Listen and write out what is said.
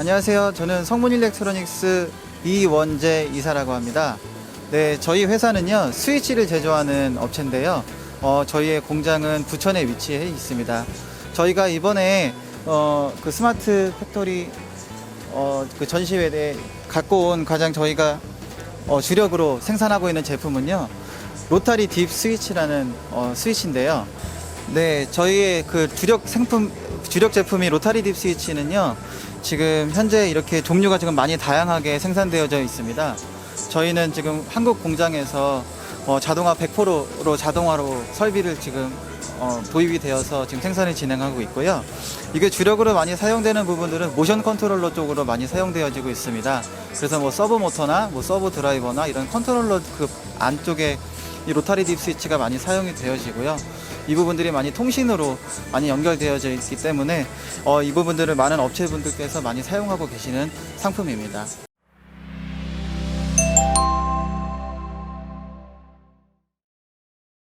안녕하세요. 저는 성문 일렉트로닉스 이원재 이사라고 합니다. 네, 저희 회사는요, 스위치를 제조하는 업체인데요. 어, 저희의 공장은 부천에 위치해 있습니다. 저희가 이번에 어, 그 스마트 팩토리 어, 그 전시회에 갖고 온 가장 저희가 어, 주력으로 생산하고 있는 제품은요, 로타리 딥 스위치라는 어, 스위치인데요. 네, 저희의 그 주력 상품, 주력 제품이 로타리 딥 스위치는요, 지금 현재 이렇게 종류가 지금 많이 다양하게 생산되어져 있습니다. 저희는 지금 한국 공장에서 어, 자동화 100%로 자동화로 설비를 지금 어, 도입이 되어서 지금 생산을 진행하고 있고요. 이게 주력으로 많이 사용되는 부분들은 모션 컨트롤러 쪽으로 많이 사용되어지고 있습니다. 그래서 뭐 서브 모터나 뭐 서브 드라이버나 이런 컨트롤러 그 안쪽에 이 로타리 딥 스위치가 많이 사용이 되어지고요. 이 부분들이 많이 통신으로 많이 연결되어져 있기 때문에 어, 이 부분들을 많은 업체분들께서 많이 사용하고 계시는 상품입니다.